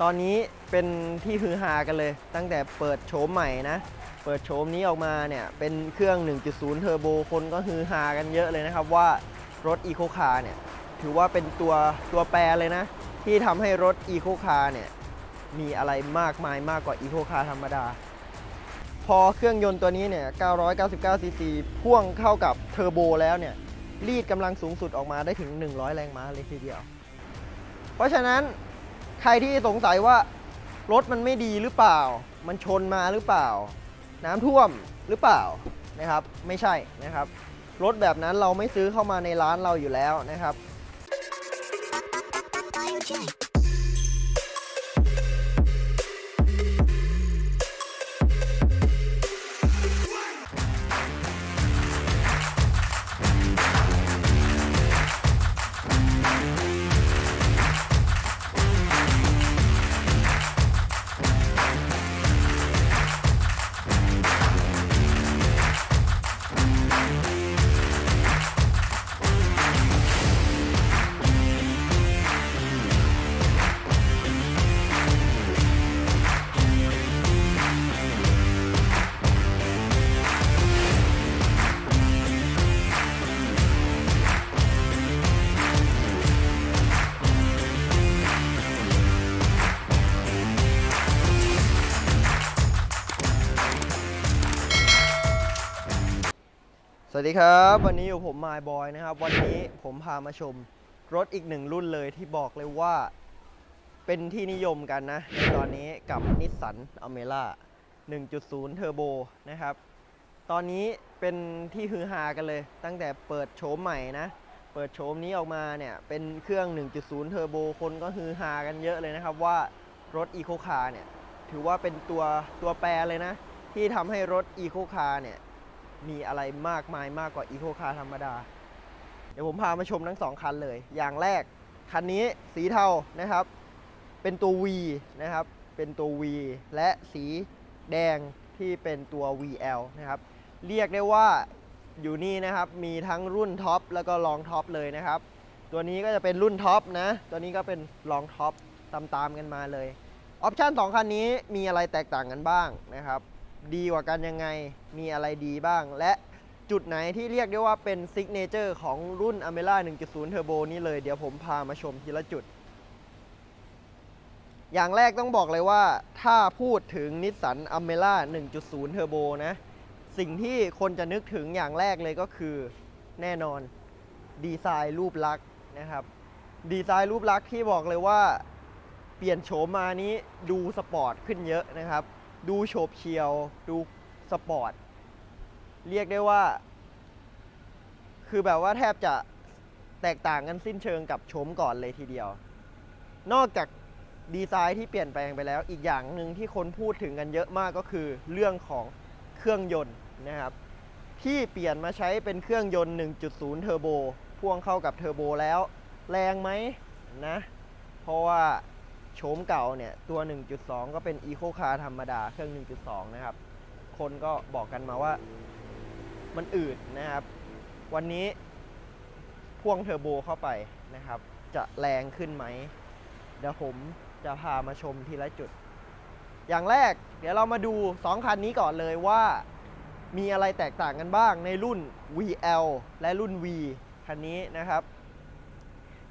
ตอนนี้เป็นที่ฮือฮากันเลย ตั้งแต่เปิดโฉมใหม่นะ เปิดโฉมนี้ออกมาเนี่ย เป็นเครื่อง 1.0 เทอร์โบ คนก็ฮือฮากันเยอะเลยนะครับว่ารถ Eco Car เนี่ย ถือว่าเป็นตัวตัวแปรเลยนะ ที่ทำให้รถ Eco Car เนี่ย มีอะไรมากมายมากกว่า Eco Car ธรรมดา พอเครื่องยนต์ตัวนี้เนี่ย 999 ซีซี พ่วงเข้ากับเทอร์โบแล้วเนี่ย รีดกำลังสูงสุดออกมาได้ถึง 100 แรงม้าเลยทีเดียว เพราะฉะนั้น ใครที่สงสัยว่ารถมันไม่ดีหรือเปล่า มันชนมาหรือเปล่า น้ำท่วมหรือเปล่านะครับ ไม่ใช่นะครับ รถแบบนั้นเราไม่ซื้อเข้ามาในร้านเราอยู่แล้วนะครับ วัสดีครับ วันนี้อยู่ผมมายบอยนะครับ วันนี้ผมพามาชมรถอีกหนึ่งรุ่นเลยที่บอกเลยว่าเป็นที่นิยมกันนะ ในตอนนี้กับนิสสันอเมร่า1.0 เทอร์โบนะครับ ตอนนี้เป็นที่ฮือฮากันเลย ตั้งแต่เปิดโฉมใหม่นะ เปิดโฉมนี้ออกมาเนี่ย เป็นเครื่อง 1.0 เทอร์โบคนก็ฮือฮากันเยอะเลยนะครับ ว่ารถ Eco Car เนี่ย ถือว่าเป็นตัวตัวแปรเลยนะ ที่ทำให้รถ Eco Car เนี่ย มีอะไรมากมายมากกว่า Eco Car ธรรมดา เดี๋ยวผมพามาชมทั้งสองคันเลย อย่างแรก คันนี้สีเทานะครับ เป็นตัว V นะครับ เป็นตัว V และสีแดงที่เป็นตัว VL นะครับ เรียกได้ว่าอยู่นี่นะครับ มีทั้งรุ่นท็อปแล้วก็รองท็อปเลยนะครับ ตัวนี้ก็จะเป็นรุ่นท็อปนะ ตัวนี้ก็เป็นรองท็อปตามๆกันมาเลย ออปชั่นสองคันนี้มีอะไรแตกต่างกันบ้างนะครับ ดีกว่ากันยังไง มีอะไรดีบ้าง และจุดไหนที่เรียกได้ว่าเป็นซิกเนเจอร์ของรุ่น a m e r a 1.0 Turbo นี้เลย เดี๋ยวผมพามาชมทีละจุด อย่างแรกต้องบอกเลยว่า ถ้าพูดถึงนิสสันอเมร่า1.0 Turbo นะ สิ่งที่คนจะนึกถึงอย่างแรกเลยก็คือแน่นอนดีไซน์รูปลักษณ์นะครับดีไซน์รูปลักษณ์ที่บอกเลยว่า เปลี่ยนโฉมมานี้ดูสปอร์ตขึ้นเยอะนะครับ ดูโฉบเฉียว ดูสปอร์ต เรียกได้ว่า คือแบบว่าแทบจะแตกต่างกันสิ้นเชิงกับโฉมก่อนเลยทีเดียว นอกจากดีไซน์ที่เปลี่ยนแปลงไปแล้ว อีกอย่างหนึ่งที่คนพูดถึงกันเยอะมากก็คือเรื่องของเครื่องยนต์นะครับ ที่เปลี่ยนมาใช้เป็นเครื่องยนต์ 1.0 เทอร์โบพ่วงเข้ากับเทอร์โบแล้ว แรงไหมนะ เพราะว่า โฉมเก่าเนี่ยตัว 1.2 ก็เป็น Eco Car ธรรมดาเครื่อง 1.2 นะครับ คนก็บอกกันมาว่ามันอืดนะครับ วันนี้พ่วงเทอร์โบเข้าไปนะครับ จะแรงขึ้นไหม เดี๋ยวผมจะพามาชมทีละจุด อย่างแรกเดี๋ยวเรามาดู 2 คันนี้ก่อนเลยว่ามีอะไรแตกต่างกันบ้างในรุ่น VL และรุ่น V คันนี้นะครับ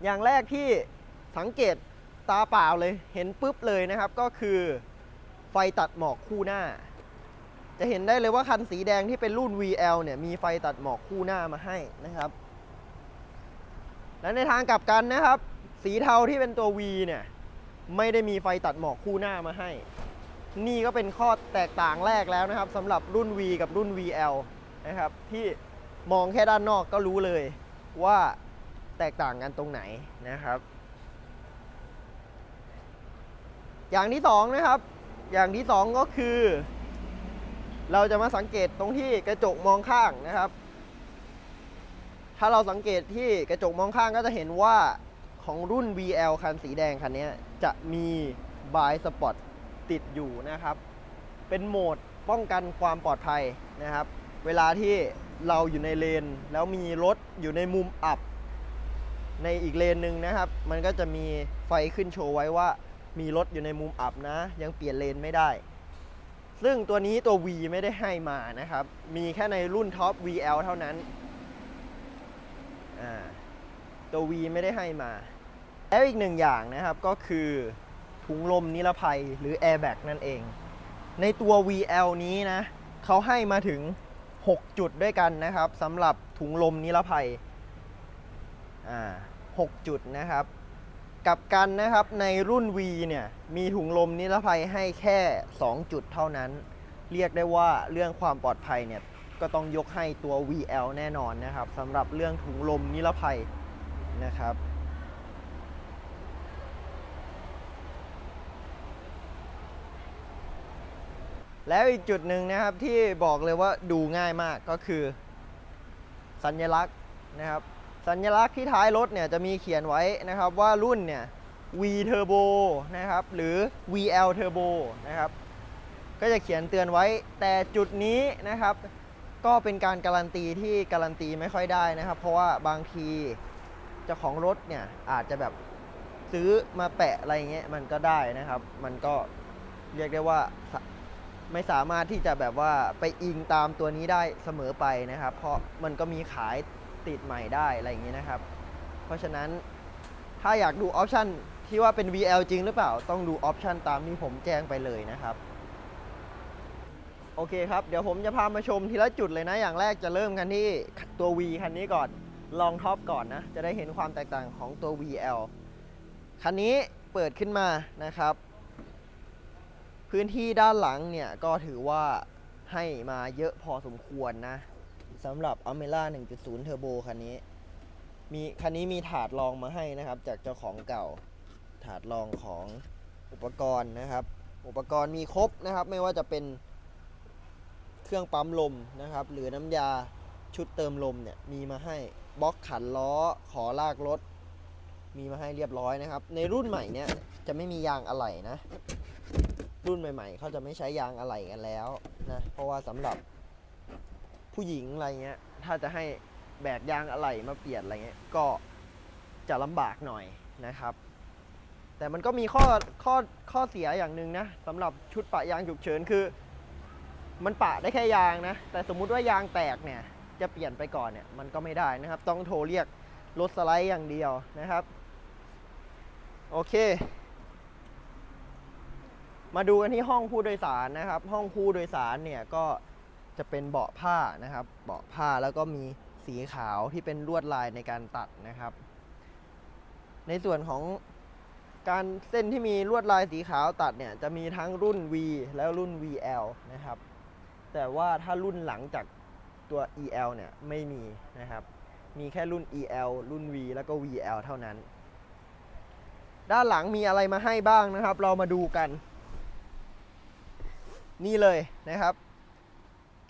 อย่างแรกที่สังเกต ตาเปล่าเลยเห็นปุ๊บเลยนะครับ ก็คือไฟตัดหมอกคู่หน้า จะเห็นได้เลยว่าคันสีแดงที่เป็นรุ่น VL เนี่ยมีไฟตัดหมอกคู่หน้ามาให้นะครับ และในทางกลับกันนะครับ สีเทาที่เป็นตัว V เนี่ยไม่ได้มีไฟตัดหมอกคู่หน้ามาให้ นี่ก็เป็นข้อแตกต่างแรกแล้วนะครับสำหรับรุ่น V กับรุ่น VL นะครับที่มองแค่ด้านนอกก็รู้เลยว่าแตกต่างกันตรงไหนนะครับ อย่างที่สองนะครับ อย่างที่สองก็คือ เราจะมาสังเกตตรงที่กระจกมองข้างนะครับ ถ้าเราสังเกตที่กระจกมองข้างก็จะเห็นว่าของรุ่น VL คันสีแดงคันนี้จะมีบายสปอตติดอยู่นะครับ เป็นโหมดป้องกันความปลอดภัยนะครับ เวลาที่เราอยู่ในเลน แล้วมีรถอยู่ในมุมอับ ในอีกเลนหนึ่งนะครับ มันก็จะมีไฟขึ้นโชว์ไว้ว่า มีรถอยู่ในมุมอับนะ ยังเปลี่ยนเลนไม่ได้ ซึ่งตัวนี้ตัว V ไม่ได้ให้มานะครับ มีแค่ในรุ่นท็อป VL เท่านั้น ตัว V ไม่ได้ให้มา แล้วอีกหนึ่งอย่างนะครับก็คือถุงลมนิรภัยหรือ Airbag นั่นเอง ในตัว VL นี้นะ เขาให้มาถึง 6 จุดด้วยกันนะครับสำหรับถุงลมนิรภัย อ่า 6 จุดนะครับ กับกันนะครับในรุ่น V เนี่ยมีถุงลมนิรภัยให้แค่ 2 จุดเท่านั้น เรียกได้ว่าเรื่องความปลอดภัยเนี่ยก็ต้องยกให้ตัว VL แน่นอนนะครับสำหรับเรื่องถุงลมนิรภัยนะครับ แล้วอีกจุดหนึ่งนะครับที่บอกเลยว่าดูง่ายมากก็คือ สัญลักษณ์นะครับ สัญลักษณ์ที่ท้ายรถเนี่ยจะมีเขียนไว้นะครับว่ารุ่นเนี่ย V Turbo นะครับหรือ VL Turbo นะครับก็จะเขียนเตือนไว้แต่จุดนี้นะครับ ก็เป็นการการันตีที่การันตีไม่ค่อยได้นะครับ เพราะว่าบางทีเจ้าของรถเนี่ยอาจจะแบบซื้อมาแปะอะไรเงี้ยมันก็ได้นะครับ มันก็เรียกได้ว่าไม่สามารถที่จะแบบว่าไปอิงตามตัวนี้ได้เสมอไปนะครับ เพราะมันก็มีขาย ติดใหม่ได้อะไรอย่างเงี้นะครับ เพราะฉะนั้นถ้าอยากดูออปชันที่ว่าเป็น VL จริงหรือเปล่า ต้องดูออปชันตามที่ผมแจ้งไปเลยนะครับ โอเคครับ เดี๋ยวผมจะพามาชมทีละจุดเลยนะ อย่างแรกจะเริ่มกันที่ตัว V คันนี้ก่อน ลองท็อปก่อนนะ จะได้เห็นความแตกต่างของตัว VL คันนี้เปิดขึ้นมานะครับ พื้นที่ด้านหลังเนี่ยก็ถือว่าให้มาเยอะพอสมควรนะ สำหรับ a m e r a 1.0 Turbo คันนี้ มีคันนี้มีถาดรองมาให้นะครับ จากเจ้าของเก่า ถาดรองของอุปกรณ์นะครับ อุปกรณ์มีครบนะครับ ไม่ว่าจะเป็นเครื่องปั๊มลมนะครับ หรือน้ำยาชุดเติมลมเนี่ยมีมาให้บล็อกขันล้อขอลากรถ มีมาให้เรียบร้อยนะครับ ในรุ่นใหม่เนี่ยจะไม่มียางอะไหล่นะ รุ่นใหม่ ๆ เขาจะไม่ใช้ยางอะไหล่กันแล้วนะ เพราะว่าสำหรับ ผู้หญิงอะไรเงี้ย ถ้าจะให้แบกยางอะไหล่มาเปลี่ยนอะไรเงี้ย ก็จะลำบากหน่อยนะครับ แต่มันก็มีข้อข้อข้อเสียอย่างหนึ่งนะสำหรับชุดปะยางฉุกเฉินคือ มันปะได้แค่ยางนะ แต่สมมุติว่ายางแตกเนี่ย จะเปลี่ยนไปก่อนเนี่ย มันก็ไม่ได้นะครับ ต้องโทรเรียกรถสไลด์อย่างเดียวนะครับ โอเค มาดูกันที่ห้องผู้โดยสารนะครับ ห้องผู้โดยสารเนี่ยก็ จะเป็นเบาะผ้านะครับ เบาะผ้าแล้วก็มีสีขาวที่เป็นลวดลายในการตัดนะครับ ในส่วนของการเส้นที่มีลวดลายสีขาวตัดเนี่ยจะมีทั้งรุ่น V แล้วรุ่น VL นะครับ แต่ว่าถ้ารุ่นหลังจากตัว EL เนี่ยไม่มีนะครับ มีแค่รุ่น EL รุ่น V แล้วก็ VL เท่านั้น ด้านหลังมีอะไรมาให้บ้างนะครับ เรามาดูกัน นี่เลยนะครับ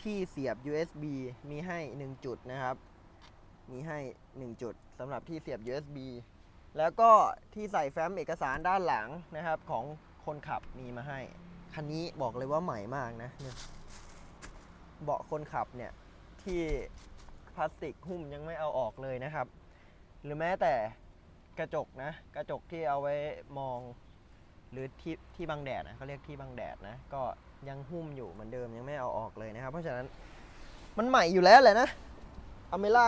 ที่เสียบ USB มีให้ 1 จุดนะครับ มีให้ 1 จุดสำหรับที่เสียบ USB แล้วก็ที่ใส่แฟ้มเอกสารด้านหลังนะครับ ของคนขับมีมาให้ คันนี้บอกเลยว่าใหม่มากนะเนี่ยเบาะคนขับเนี่ยที่พลาสติกหุ้มยังไม่เอาออกเลยนะครับ หรือแม้แต่กระจกนะ กระจกที่เอาไว้มอง หรือที่ที่บังแดดนะเขาเรียกที่บังแดดนะก็ ยังหุ้มอยู่เหมือนเดิมยังไม่เอาออกเลยนะครับ เพราะฉะนั้นมันใหม่อยู่แล้วแหละนะอเมร่า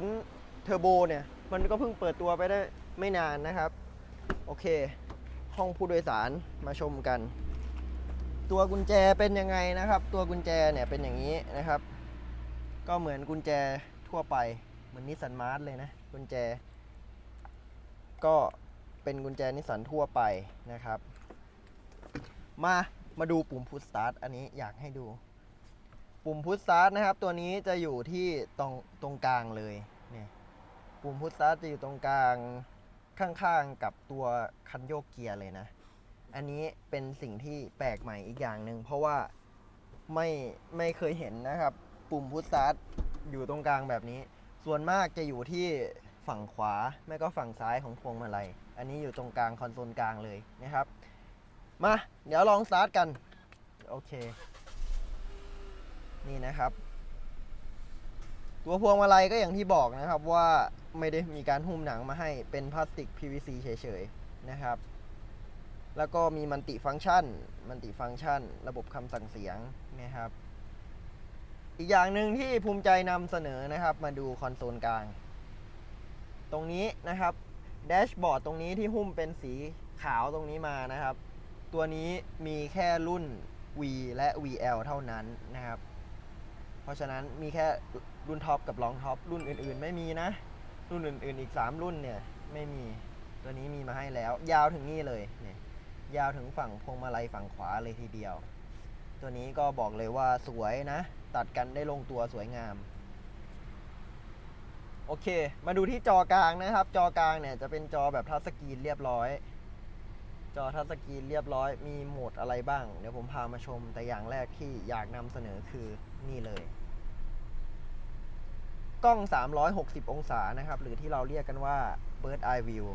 1.0 เทอร์โบเนี่ย มันก็เพิ่งเปิดตัวไปได้ไม่นานนะครับ โอเค ห้องผู้โดยสารมาชมกัน ตัวกุญแจเป็นยังไงนะครับ ตัวกุญแจเนี่ยเป็นอย่างนี้นะครับ ก็เหมือนกุญแจทั่วไป เหมือนนิสสันมาร์ทเลยนะ กุญแจ ก็เป็นกุญแจนิสสันทั่วไปนะครับ มา มาดูปุ่มพุชสตาร์ทอันนี้อยากให้ดู ปุ่มพุชสตาร์ทนะครับ ตัวนี้จะอยู่ที่ตรงตรงกลางเลยเนี่ยปุ่มพุชสตาร์ทจะอยู่ตรงกลางข้างๆกับตัวคันโยกเกียร์เลยนะ อันนี้เป็นสิ่งที่แปลกใหม่อีกอย่างหนึ่งเพราะว่าไม่ไม่เคยเห็นนะครับ ปุ่มพุชสตาร์ทอยู่ตรงกลางแบบนี้ ส่วนมากจะอยู่ที่ฝั่งขวา ไม่ก็ฝั่งซ้ายของพวงมาลัย อันนี้อยู่ตรงกลางคอนโซลกลางเลยนะครับ มา เดี๋ยวลองสตาร์ทกัน โอเค นี่นะครับ ตัวพวงมาลัยก็อย่างที่บอกนะครับว่าไม่ได้มีการหุ้มหนังมาให้เป็นพลาสติก PVC เฉยๆนะครับ แล้วก็มีมันติฟัง c t ชัน มันติฟัง c t ชัน ระบบคำสั่งเสียงนะครับ อีกอย่างหนึ่งที่ภูมิใจนำเสนอนะครับ มาดูคอนโซลกลาง ตรงนี้นะครับแดชบอร์ดตรงนี้ที่หุ้มเป็นสีขาวตรงนี้มานะครับ ตัวนี้มีแค่รุ่น V และ VL เท่านั้นนะครับ เพราะฉะนั้นมีแค่รุ่นท็อปกับรองท็อปรุ่นอื่นๆ ไม่มีนะ รุ่นอื่นๆอีก 3 รุ่นเนี่ยไม่มีตัวนี้มีมาให้แล้ว ยาวถึงนี่เลยเนี่ยยาวถึงฝั่งพวงมาลัยฝั่งขวาเลยทีเดียว ตัวนี้ก็บอกเลยว่าสวยนะ ตัดกันได้ลงตัวสวยงาม โอเค มาดูที่จอกลางนะครับ จอกลางเนี่ยจะเป็นจอแบบทัชสกรีนเรียบร้อย จอทัชสกรีนเรียบร้อยมีโหมดอะไรบ้าง เดี๋ยวผมพามาชมแต่อย่างแรกที่อยากนำเสนอคือนี่เลย กล้อง 360 องศานะครับ หรือที่เราเรียกกันว่า Bird Eye View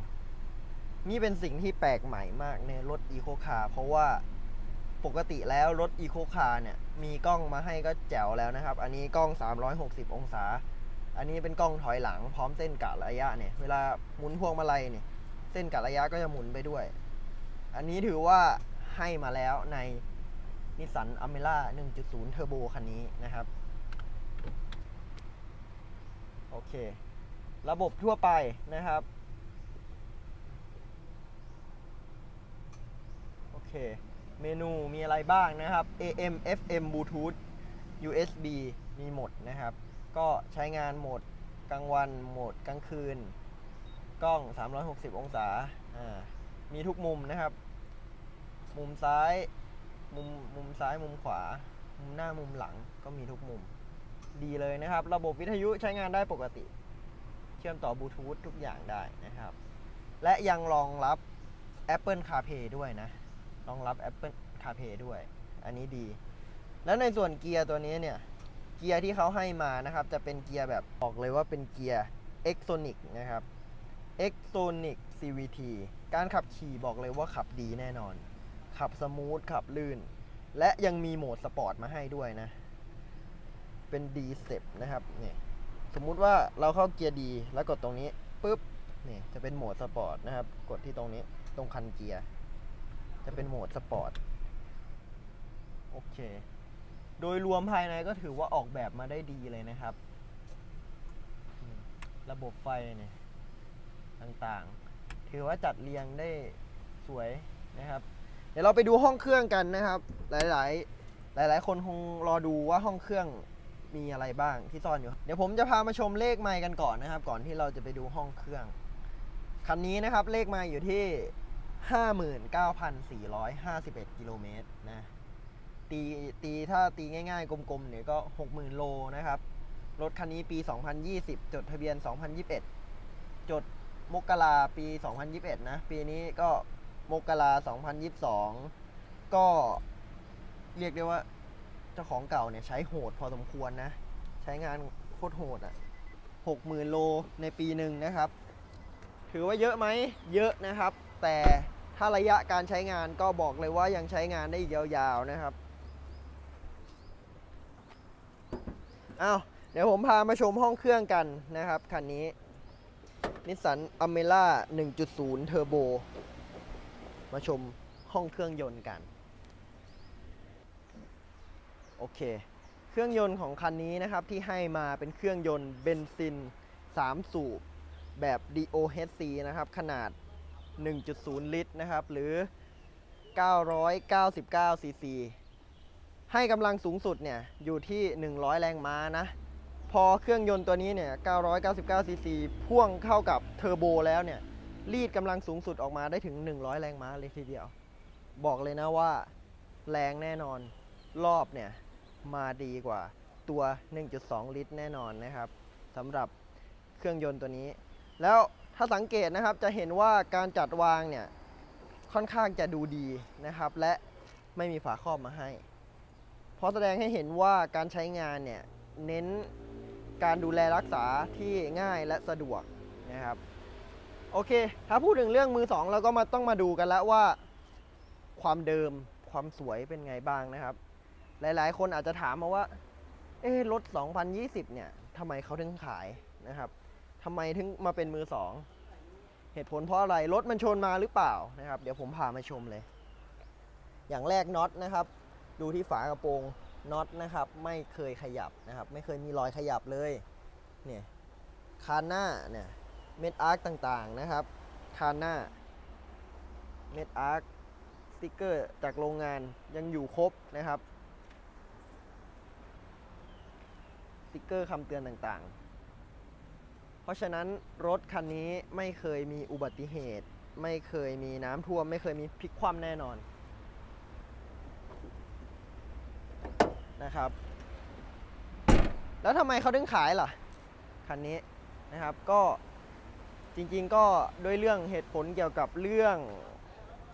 นี่เป็นสิ่งที่แปลกใหม่มากในรถ Eco Car เพราะว่าปกติแล้วรถ Eco Car เนี่ยมีกล้องมาให้ก็แจ๋วแล้วนะครับ อันนี้กล้อง 360 องศา อันนี้เป็นกล้องถอยหลังพร้อมเส้นกะระยะเนี่ย เวลาหมุนพวงมาลัยเนี่ย เส้นกะระยะก็จะหมุนไปด้วย อันนี้ถือว่าให้มาแล้วในนิสสันอเมร่า1.0 เทอร์โบคันนี้นะครับ โอเค ระบบทั่วไปนะครับ โอเค เมนูมีอะไรบ้างนะครับ AM FM Bluetooth USB มีหมดนะครับ ก็ใช้งานโหมดกลางวันโหมดกลางคืน กล้อง 360 องศา อ่า มีทุกมุมนะครับ มุมซ้าย มุมมุมซ้ายมุมขวา มุมหน้ามุมหลังก็มีทุกมุม ดีเลยนะครับ ระบบวิทยุใช้งานได้ปกติ เชื่อมต่อบลูทูธทุกอย่างได้นะครับ และยังรองรับ Apple CarPlay ด้วยนะ รองรับ Apple CarPlay ด้วย อันนี้ดี แล้วในส่วนเกียร์ตัวนี้เนี่ย เกียร์ที่เขาให้มานะครับ จะเป็นเกียร์แบบบอกเลยว่าเป็นเกียร์ Exonic นะครับ Exonic CVT การขับขี่บอกเลยว่าขับดีแน่นอน ขับสมูท ขับลื่น และยังมีโหมดสปอร์ตมาให้ด้วยนะ เป็น D step นะครับเนี่ยสมมุติว่าเราเข้าเกียร์ดีแล้วกดตรงนี้ปุ๊บนี่จะเป็นโหมดสปอร์ตนะครับ กดที่ตรงนี้ตรงคันเกียร์ จะเป็นโหมดสปอร์ตโอเค โดยรวมภายในก็ถือว่าออกแบบมาได้ดีเลยนะครับ ระบบไฟเนี่ยต่างๆ ถือว่าจัดเรียงได้สวยนะครับ เดี๋ยวเราไปดูห้องเครื่องกันนะครับ หลาย ๆหลาย ๆ คนคงรอดูว่าห้องเครื่องมีอะไรบ้างที่ซ่อนอยู่ เดี๋ยวผมจะพามาชมเลขไมล์กันก่อนนะครับ ก่อนที่เราจะไปดูห้องเครื่อง คันนี้นะครับเลขไมล์อยู่ที่ 59,451 กิโลเมตรนะ ตีตีถ้าตีง่าย ๆ กลม ๆ เนี่ยก็ 60,000 โลนะครับ รถคันนี้ปี 2020 จดทะเบียน 2021 จด มกราปี 2021 นะ ปีนี้ก็มกรา2022 ก็เรียกได้ว่าเจ้าของเก่าเนี่ยใช้โหดพอสมควรนะ ใช้งานโคตรโหดอะ่ะ60,000 โลในปีหนึ่งนะครับ ถือว่าเยอะไหม เยอะนะครับ แต่ถ้าระยะการใช้งานก็บอกเลยว่ายังใช้งานได้อีกยาวๆนะครับอ้าวเดี๋ยวผมพามาชมห้องเครื่องกันนะครับคันนี้ นิสสันอเมร่า1.0 เทอร์โบ มาชมห้องเครื่องยนต์กัน โอเค เครื่องยนต์ของคันนี้นะครับที่ให้มาเป็นเครื่องยนต์เบนซิน 3 สูบ แบบ DOHC นะครับ ขนาด 1.0 ลิตรนะครับ หรือ 999 ซีซี ให้กำลังสูงสุดเนี่ย อยู่ที่ 100 แรงม้านะ พอเครื่องยนต์ตัวนี้เนี่ย 999 ซีซี พ่วงเข้ากับเทอร์โบแล้วเนี่ย รีดกำลังสูงสุดออกมาได้ถึง 100 แรงม้าเลยทีเดียว บอกเลยนะว่า แรงแน่นอน รอบเนี่ย มาดีกว่าตัว 1.2 ลิตรแน่นอนนะครับสำหรับเครื่องยนต์ตัวนี้ แล้วถ้าสังเกตนะครับ จะเห็นว่าการจัดวางเนี่ย ค่อนข้างจะดูดีนะครับ และไม่มีฝาครอบมาให้ เพราะแสดงให้เห็นว่าการใช้งานเนี่ย เน้น การดูแลรักษาที่ง่ายและสะดวกนะครับโอเค ถ้าพูดถึงเรื่องมือสองเราก็มาต้องมาดูกันแล้วว่า ความเดิมความสวยเป็นไงบ้างนะครับ หลายๆ คนอาจจะถามมาว่า เอ๊รถ 2020 เนี่ยทำไมเขาถึงขายนะครับทำไมถึงมาเป็นมือสองเหตุผลเพราะอะไรรถมันชนมาหรือเปล่านะครับ เดี๋ยวผมพามาชมเลย อย่างแรกน็อตนะครับ ดูที่ฝากระโปรง น็อตนะครับไม่เคยขยับนะครับไม่เคยมีรอยขยับเลยเนี่ยคานหน้าเนี่ยเม็ดอาร์คต่างๆนะครับคานหน้าเม็ดอาร์คสติกเกอร์จากโรงงานยังอยู่ครบนะครับสติกเกอร์คำเตือนต่างๆ เพราะฉะนั้นรถคันนี้ไม่เคยมีอุบัติเหตุ ไม่เคยมีน้ำท่วม ไม่เคยมีพลิกคว่ำแน่นอน นะครับ แล้วทำไมเขาถึงขายล่ะ คันนี้นะครับก็จริงๆก็ด้วยเรื่องเหตุผลเกี่ยวกับเรื่อง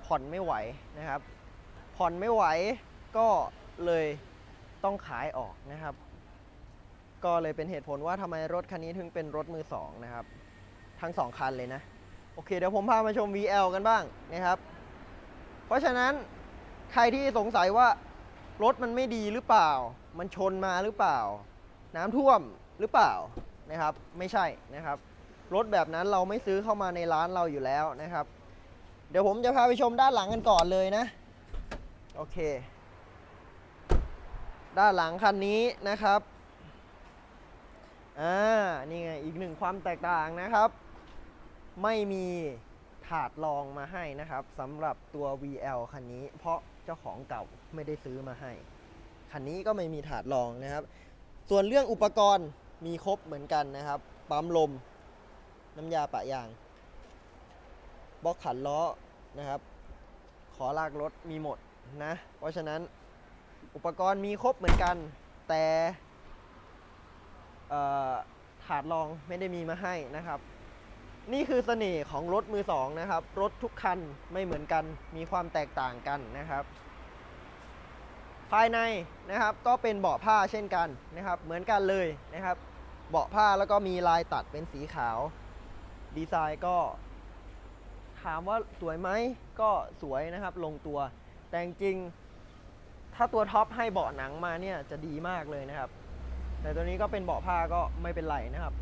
ผ่อนไม่ไหวนะครับ ผ่อนไม่ไหวก็เลยต้องขายออกนะครับ ก็เลยเป็นเหตุผลว่าทำไมรถคันนี้ถึงเป็นรถมือสองนะครับ ทั้งสองคันเลยนะ โอเคเดี๋ยวผมพามาชม VL กันบ้างนะครับ เพราะฉะนั้นใครที่สงสัยว่า รถมันไม่ดีหรือเปล่า มันชนมาหรือเปล่า น้ำท่วมหรือเปล่านะครับ ไม่ใช่นะครับ รถแบบนั้นเราไม่ซื้อเข้ามาในร้านเราอยู่แล้วนะครับ เดี๋ยวผมจะพาไปชมด้านหลังกันก่อนเลยนะ โอเค ด้านหลังคันนี้นะครับอ่านี่ไงอีกหนึ่งความแตกต่างนะครับ ไม่มีถาดรองมาให้นะครับสำหรับตัว VL คันนี้ เพราะ เจ้าของเก่าไม่ได้ซื้อมาให้ คันนี้ก็ไม่มีถาดรองนะครับ ส่วนเรื่องอุปกรณ์มีครบเหมือนกันนะครับ ปั๊มลม น้ำยาปะยางบล็อกขันล้อนะครับ ขอลากรถมีหมดนะ เพราะฉะนั้นอุปกรณ์มีครบเหมือนกัน แต่ถาดรองไม่ได้มีมาให้นะครับ นี่คือเสน่ห์ของรถมือสองนะครับ รถทุกคันไม่เหมือนกันมีความแตกต่างกันนะครับ ภายในนะครับก็เป็นเบาะผ้าเช่นกันนะครับ เหมือนกันเลยนะครับ เบาะผ้าแล้วก็มีลายตัดเป็นสีขาว ดีไซน์ก็ถามว่าสวยไหมก็สวยนะครับลงตัว แต่จริงถ้าตัวท็อปให้เบาะหนังมาเนี่ยจะดีมากเลยนะครับ แต่ตัวนี้ก็เป็นเบาะผ้าก็ไม่เป็นไรนะครับ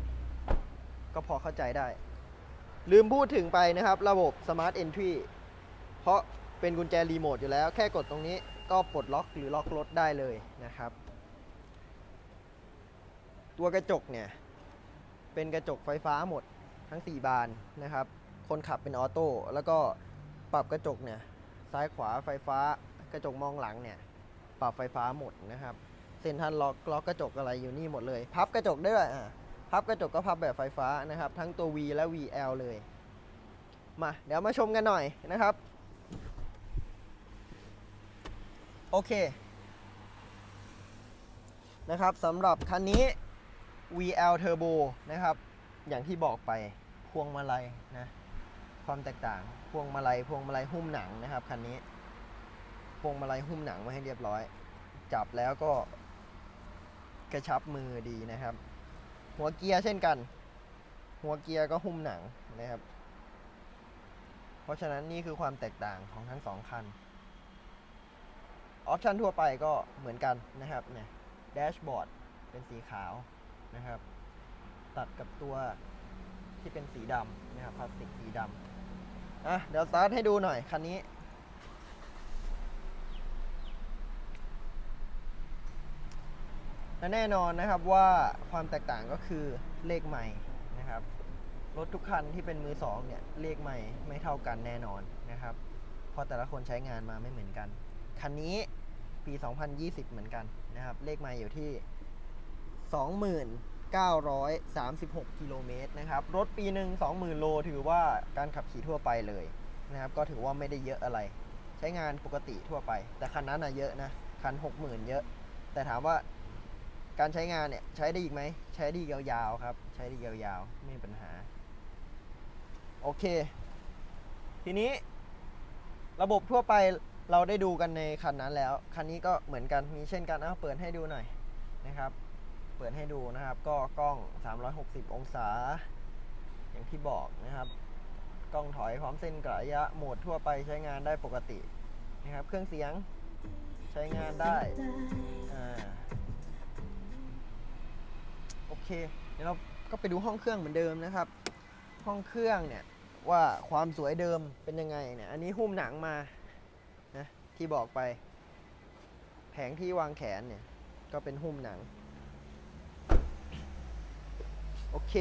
ก็พอเข้าใจได้ ลืมพูดถึงไปนะครับ ระบบ Smart Entry เพราะเป็นกุญแจรีโมทอยู่แล้ว แค่กดตรงนี้ก็ปลดล็อกหรือล็อกรถได้เลยนะครับ ตัวกระจกเนี่ย เป็นกระจกไฟฟ้าหมดทั้ง 4 บานนะครับ คนขับเป็นออโต้แล้วก็ปรับกระจกเนี่ย ซ้ายขวาไฟฟ้ากระจกมองหลังเนี่ย ปรับไฟฟ้าหมดนะครับ เซ็นทรัลล็อกล็อกกระจกอะไรอยู่นี่หมดเลย พับกระจกได้ด้วยอะ พับกระจกก็พับแบบไฟฟ้านะครับ ทั้งตัว V และ VL เลย มา เดี๋ยวมาชมกันหน่อยนะครับ โอเค นะครับสำหรับคันนี้ VL Turbo นะครับ อย่างที่บอกไปพวงมาลัยนะ ความแตกต่าง พวงมาลัย พวงมาลัยหุ้มหนังนะครับคันนี้ พวงมาลัยหุ้มหนังมาให้เรียบร้อย จับแล้วก็กระชับมือดีนะครับ หัวเกียร์เช่นกัน หัวเกียร์ก็หุ้มหนังนะครับ เพราะฉะนั้นนี่คือความแตกต่างของทั้งสองคัน ออปชันทั่วไปก็เหมือนกันนะครับเนี่ยแดชบอร์ดเป็นสีขาวนะครับ ตัดกับตัวที่เป็นสีดำนะครับพลาสติกสีดำอะเดี๋ยวสตาร์ทให้ดูหน่อยคันนี้ และแน่นอนนะครับว่าความแตกต่างก็คือเลขใหม่นะครับรถทุกคันที่เป็นมือสองเนี่ยเลขใหม่ไม่เท่ากันแน่นอนนะครับเพราะแต่ละคนใช้งานมาไม่เหมือนกัน คันนี้ปี 2020 เหมือนกันนะครับ เลขไมล์อยู่ที่ 2936 กิโลเมตรนะครับ รถปีหนึ่ง20,000 โล ถือว่าการขับขี่ทั่วไปเลยนะครับ ก็ถือว่าไม่ได้เยอะอะไร ใช้งานปกติทั่วไป แต่คันนั้นนะเยอะนะ คัน 60,000 เยอะ แต่ถามว่า การใช้งานเนี่ยใช้ได้อีกไหม ใช้ได้ยาวๆครับ ใช้ได้ยาวๆ ไม่มีปัญหา โอเค ทีนี้ ระบบทั่วไปเราได้ดูกันในคันนั้นแล้ว คันนี้ก็เหมือนกันมีเช่นกันเอาเปิดให้ดูหน่อยนะครับ เปิดให้ดูนะครับ ก็กล้อง 360 องศา อย่างที่บอกนะครับ กล้องถอยพร้อมเส้นกระยะโหมดทั่วไปใช้งานได้ปกตินะครับ เครื่องเสียงใช้งานได้อ่า เคเดี๋ยวเราก็ไปดูห้องเครื่องเหมือนเดิมนะครับ ห้องเครื่องเนี่ยว่าความสวยเดิมเป็นยังไงเนี่ย อันนี้หุ้มหนังมานะที่บอกไป แผงที่วางแขนเนี่ยก็เป็นหุ้มหนัง โอเค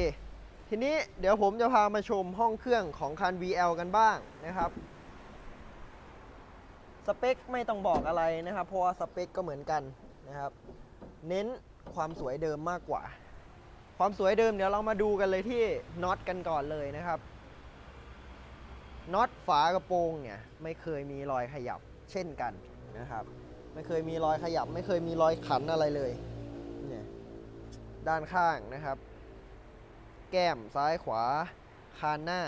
ทีนี้เดี๋ยวผมจะพามาชมห้องเครื่องของคัน VL กันบ้างนะครับ สเปคไม่ต้องบอกอะไรนะครับ เพราะว่าสเปคก็เหมือนกันนะครับ เน้นความสวยเดิมมากกว่า ความสวยเดิมเดี๋ยวเรามาดูกันเลยที่น็อตกันก่อนเลยนะครับน็อตฝากระโปรงเนี่ยไม่เคยมีรอยขยับเช่นกันนะครับ ไม่เคยมีรอยขยับ ไม่เคยมีรอยขันอะไรเลยเนี่ยด้านข้างนะครับ แก้มซ้ายขวา คานหน้า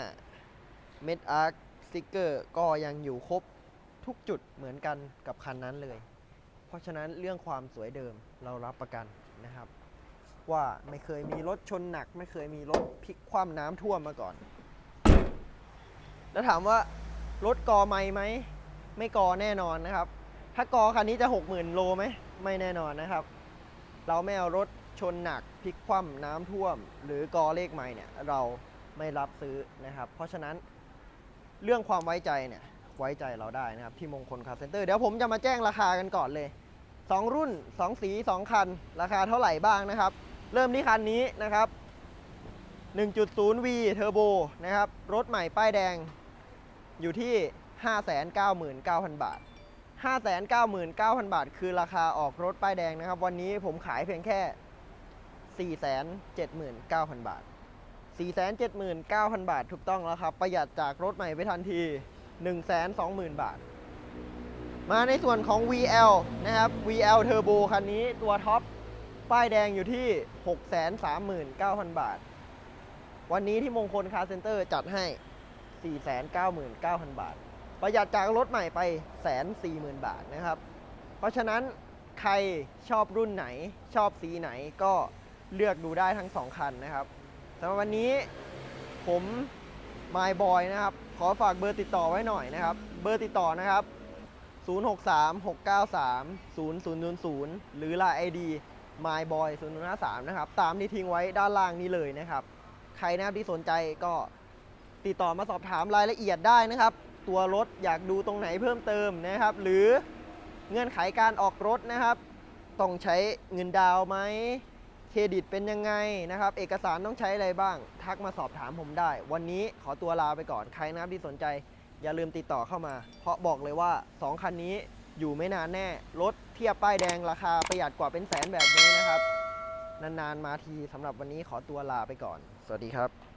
เม็ดอาร์คสติกเกอร์ก็ยังอยู่ครบทุกจุดเหมือนกันกับคันนั้นเลย เพราะฉะนั้นเรื่องความสวยเดิมเรารับประกันนะครับ ว่าไม่เคยมีรถชนหนัก ไม่เคยมีรถพลิกคว่ำน้ำท่วมมาก่อน แล้วถามว่ารถกอไม่ไหม ไม่กอแน่นอนนะครับ ถ้ากอคันนี้จะ 60,000 โลไหมไม่แน่นอนนะครับ เราไม่เอารถชนหนักพลิกคว่ำน้ำท่วม หรือกอเลขไม่เนี่ยเราไม่รับซื้อนะครับ เพราะฉะนั้นเรื่องความไว้ใจเนี่ยไว้ใจเราได้นะครับ ที่มงคลคาร์เซ็นเตอร์เดี๋ยวผมจะมาแจ้งราคากันก่อนเลย 2 รุ่น 2 สี 2 คัน ราคาเท่าไหร่บ้างนะครับ เริ่มที่คันนี้นะครับ 1.0V Turbo นะครับ รถใหม่ป้ายแดงอยู่ที่ 599,000 บาท 599,000 บาท คือราคาออกรถป้ายแดงนะครับ วันนี้ผมขายเพียงแค่ 479,000 บาท 479,000 บาทถูกต้องแล้วครับ ประหยัดจากรถใหม่ไปทันที 120,000 บาท มาในส่วนของ VL นะครับ VL Turbo คันนี้ตัวท็อป ป้ายแดงอยู่ที่ 639,000 บาท วันนี้ที่มงคลคาร์เซ็นเตอร์จัดให้ 499,000 บาท ประหยัดจากรถใหม่ไป 140,000 บาทนะครับ เพราะฉะนั้นใครชอบรุ่นไหนชอบสีไหนก็เลือกดูได้ทั้ง 2 คันนะครับสำหรับวันนี้ผม My Boy นะครับ ขอฝากเบอร์ติดต่อไว้หน่อยนะครับ เบอร์ติดต่อนะครับ 063-693-0000 หรือ Line ID myboy 0 5 3นะครับ ตามที่ทิ้งไว้ด้านล่างนี้เลยนะครับ ใครนะครับที่สนใจก็ติดต่อมาสอบถามรายละเอียดได้นะครับ ตัวรถอยากดูตรงไหนเพิ่มเติมนะครับ หรือเงื่อนไขการออกรถนะครับ ต้องใช้เงินดาวไหมเครดิตเป็นยังไงนะครับ เอกสารต้องใช้อะไรบ้าง ทักมาสอบถามผมได้ วันนี้ขอตัวลาไปก่อนใครนะครับที่สนใจ อย่าลืมติดต่อเข้ามา เพราะบอกเลยว่า 2 คันนี้ อยู่ไม่นานแน่ รถเทียบป้ายแดงราคาประหยัดกว่าเป็นแสนแบบนี้นะครับ นานๆมาทีสำหรับวันนี้ขอตัวลาไปก่อน สวัสดีครับ